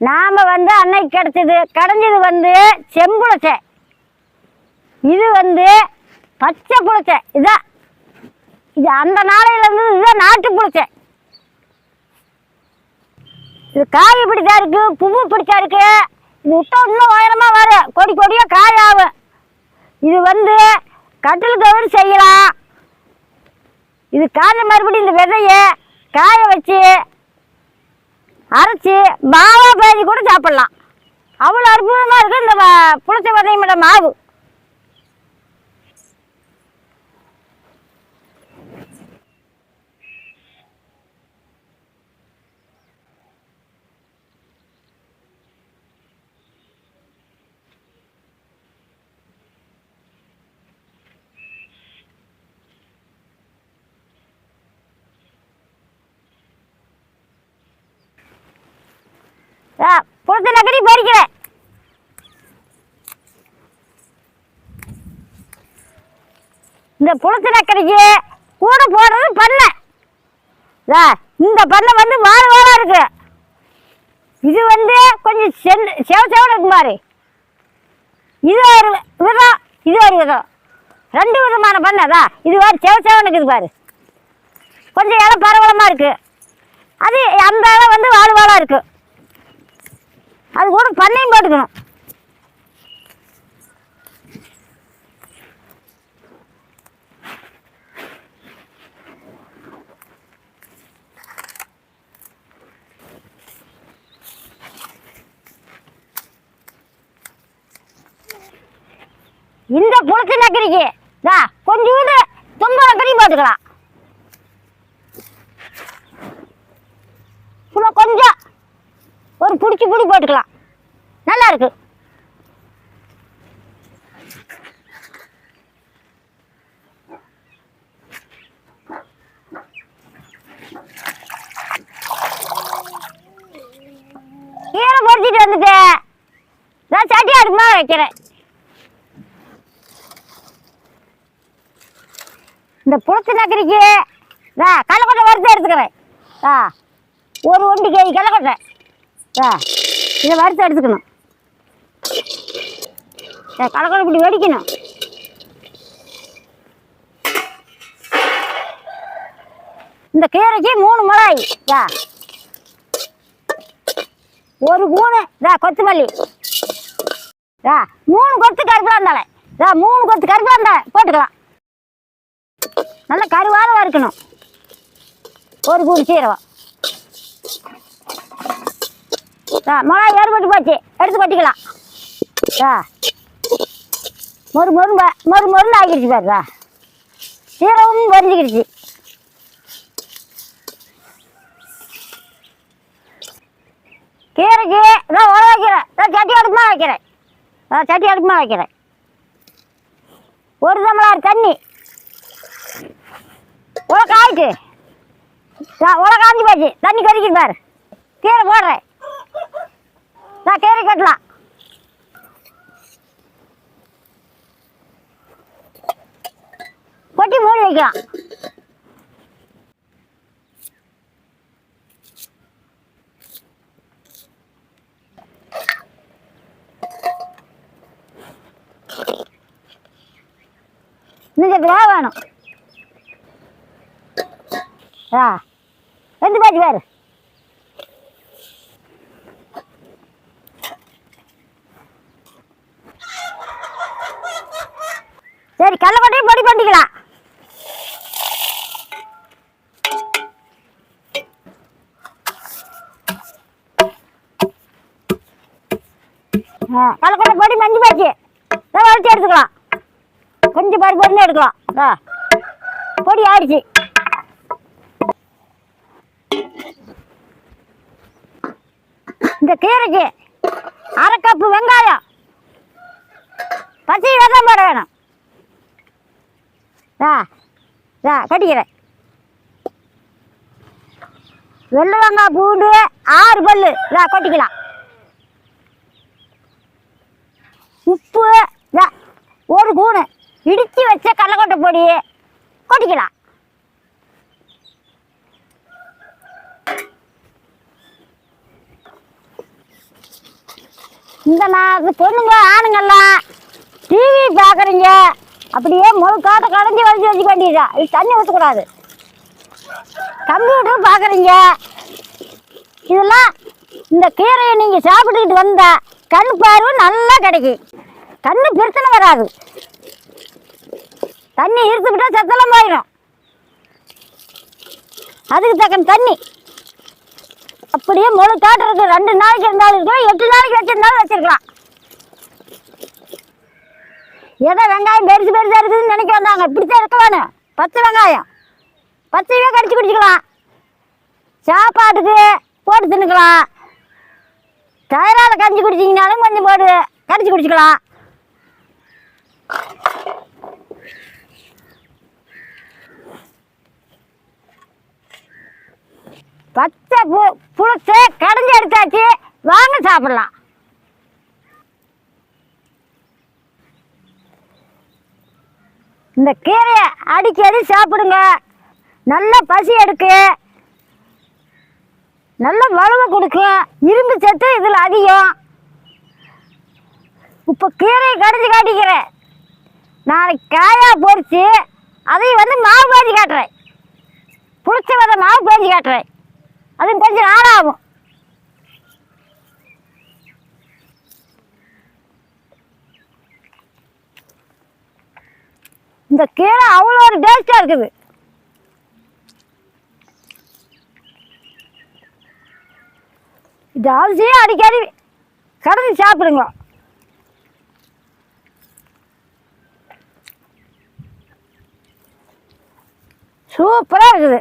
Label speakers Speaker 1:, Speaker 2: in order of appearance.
Speaker 1: நாம வந்து அன்னைக்கு கிடச்சிது கடைஞ்சது வந்து செம்புளச்சை இது வந்து பச்சை புளிச்சை இதான் இது அந்த நாளையிலேருந்து இதுதான் நாட்டு புளிச்சை இது காய் பிடித்தா இருக்கு? பூவு பிடிச்சா இருக்கு? இது விட்டா இன்னும் உயரமாக வரும் கொடி கொடியாக காய் ஆகும். இது வந்து கட்டில் கவர் செய்யலாம். இது காஞ்ச மறுபடியும் இந்த விதையை காய வச்சு அரைச்சி மாவா பேசி கூட சாப்பிடலாம். அவ்வளோ அற்புதமாக இருக்குது இந்த புளிச்ச விதையோட மாவு. ஆ, நகரி நக்கடி பறிக்கிறேன் இந்த புழுத்து நக்கடிக்கு கூட போடுறது பண்ணை இந்த பண்ணை வந்து வாழ வாழா இருக்கு. இது வந்து கொஞ்சம் சென் செவ செவல இருக்கு மாதிரி இது ஒரு விதம் இது ஒரு விதம். ரெண்டு விதமான பண்ணை தான் இது வேறு செவ செவன் இருக்குது பாரு. கொஞ்சம் இலை பரவலமாக இருக்குது அது அந்த இலை வந்து வாழ வாழா இருக்கு பண்ணையும் போட்டுக்கணும். இந்த புளிச்சு நக்கரிக்கு தா கொஞ்சோண்டு தும்ப கறி பார்த்துக்கலாம் சும்மா கொஞ்சம் ஒரு பிடிச்சி பிடி போட்டுக்கலாம். நல்லா இருக்கு. கீழே பொறிச்சிட்டு வந்துட்டேன் நான் சட்டியா இருக்குமா வைக்கிறேன். இந்த புளிச்ச நக்கரிக்கு நான் கடலக்கொட்டை வறுத்து எடுத்துக்கிறேன். ஆ ஒரு ஒண்டி கேஜி கடலக்கொட்டை ஆ இதை வறுத்து எடுத்துக்கணும். கடற்கரை இப்படி வெடிக்கணும். இந்த கீரைக்கு மூணு மிளகாய். யா. ஒரு மூணு இதா கொத்தமல்லி. தா மூணு கொத்து கருப்பிலாந்தாளை இதா மூணு கொத்து கருப்பிலாந்தாಳೆ போட்டுக்கலாம். நல்லா கருவாத வறுக்கணும் ஒரு கூடு சீரகம். ஆ மிளகா ஏறுபட்டு போச்சு. எடுத்து கொட்டிக்கலாம். ஆ மொறு மறு மொறு மொறுன்னு ஆகிடுச்சு பாருடா. சீரவும் பொரிஞ்சிக்கிடுச்சு கீரைக்கு நான் உழ வைக்கிறேன். நான் சட்டி அடுப்புமா வைக்கிறேன். நான் சட்டி அடுப்புமா வைக்கிறேன். ஒரு தமிழார் தண்ணி. உலக ஆயிட்டு. உலக காஞ்சி போச்சு. தண்ணி கறிக்கிட்டு பாரு. கீரை போடுறேன். நான் கீரை கட்டலாம். கொட்டி மூடி வைக்கலாம் இன்னும் வேக வேணும். ஆ வெந்து பாட்டி பாரு. சரி கடலக்கொட்டையும் பொடி பண்ணிக்கலாம். ஆ, பொடி மஞ்சள் போச்சு இதை எடுத்துக்கலாம். கொஞ்சம் பருப்பு பொருன்னு எடுக்கலாம் ஆ பொடி ஆயிடுச்சு. இந்த கீரைக்கு அரை கப்பு வெங்காயம். பச்சை வெங்காயம் போட வேணும். ஆ ஆ கட்டிக்கிறேன். வெள்ளை வெங்காய் பூண்டு ஆறு பல்லு. கொட்டிக்கலாம் உப்பு இதா ஒரு கூணு இடித்து வச்ச கடலக்கொட்டை பொடி கொட்டிக்கலாம் இந்த நான் பொண்ணுங்க ஆணுங்கெல்லாம் டிவி பார்க்குறீங்க அப்படியே முழுக்காட்ட காட்டை கடைஞ்சி வலிச்சு வச்சுக்க வேண்டியதா இது தண்ணி ஊற்றக்கூடாது கம்ப்யூட்டர் பார்க்குறீங்க இதெல்லாம் இந்த கீரையை நீங்கள் சாப்பிட்டுக்கிட்டு வந்தால் கண் பார்வை நல்லா கிடைக்கும். கண்ணு பிரச்சனை வராது. தண்ணி இருந்துக்கிட்டா சத்தெல்லாம் போயிடும் அதுக்கு தக்கன தண்ணி. அப்படியே முழு காட்டுறதுக்கு ரெண்டு நாளைக்கு இருந்தாலும் இருக்கலாம். எட்டு நாளைக்கு வச்சிருந்தாலும் வச்சிருக்கலாம். ஏதோ வெங்காயம் பெருசு பெருசாக இருக்குதுன்னு நினைக்க வந்தாங்க. இப்படித்தான் இருக்க வேணும் பச்சை வெங்காயம். பச்சையே கடிச்சு குடிச்சுக்கலாம். சாப்பாட்டுக்கு போட்டு தின்னுக்கலாம். தயிரால் கஞ்சி குடிச்சிங்கனாலும் கொஞ்சம் போட்டு கடிச்சு குடிச்சுக்கலாம். பச்சை பு புளிச்சு கடைஞ்சி எடுத்தாச்சு. வாங்க சாப்பிடலாம். இந்த கீரையை அடிக்கடி சாப்பிடுங்க. நல்ல பசி எடுக்கு. நல்ல வலுவை கொடுக்கும் இரும்பு சத்து இதில் அதிகம். இப்போ கீரையை கடைஞ்சி காட்டிக்கிறேன். நாளைக்கு காயாக பொரிச்சு அதையும் வந்து மாவு பேஞ்சு காட்டுறேன். புளிச்ச வித மாவு பேஞ்சு காட்டுறேன். அது கொஞ்சம் நாளாகும் இந்த கீரை அவ்வளோ ஒரு டேஸ்டாக இருக்குது. இது அரிசியும் அடிக்கடி கடந்து சாப்பிடுங்க. சூப்பராக இருக்குது.